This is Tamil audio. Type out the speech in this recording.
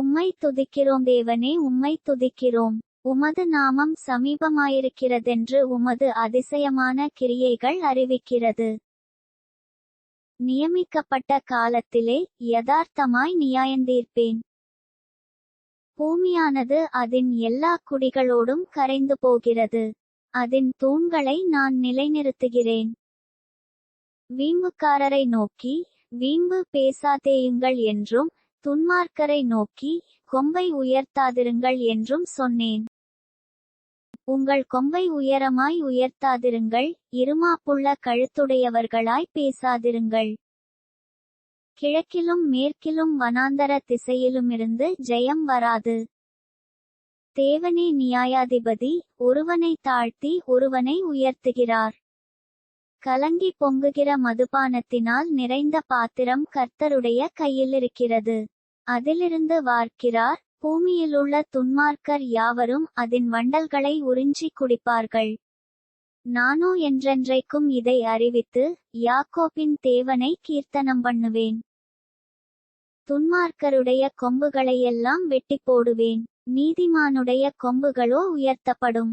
உம்மை துதிக்கிறோம் தேவனே உம்மை துதிக்கிறோம். உமது நாமம் சமீபமாயிருக்கிறதென்று உமது அதிசயமான கிரியைகள் அறிவிக்கிறது. நியமிக்கப்பட்ட காலத்திலே யதார்த்தமாய் நியாயந்தீர்ப்பேன். பூமியானது அதன் எல்லா குடிகளோடும் கரைந்து போகிறது. அதன் தூண்களை நான் நிலைநிறுத்துகிறேன். வீம்புக்காரரை நோக்கி வீம்பு பேசாதேயுங்கள் என்றும் துன்மார்க்கரை நோக்கி கொம்பை உயர்த்தாதிருங்கள் என்றும் சொன்னேன். உங்கள் கொம்பை உயரமாய் உயர்த்தாதிருங்கள் இருமாப்புள்ள கழுத்துடையவர்களாய் பேசாதிருங்கள். கிழக்கிலும் மேற்கிலும் வனாந்தர திசையிலுமிருந்து ஜெயம் வராது. தேவனே நியாயாதிபதி ஒருவனை தாழ்த்தி ஒருவனை உயர்த்துகிறார். கலங்கி பொங்குகிற மதுபானத்தினால் நிறைந்த பாத்திரம் கர்த்தருடைய கையிலிருக்கிறது. அதிலிருந்து வார்க்கிறார் பூமியிலுள்ள துன்மார்க்கர் யாவரும் அதன் வண்டல்களை உறிஞ்சி குடிப்பார்கள். நானோ என்றென்றைக்கும் இதை அறிவித்து யாக்கோபின் தேவனை கீர்த்தனம் பண்ணுவேன். துன்மார்க்கருடைய கொம்புகளையெல்லாம் வெட்டி போடுவேன். நீதிமானுடைய கொம்புகளோ உயர்த்தப்படும்.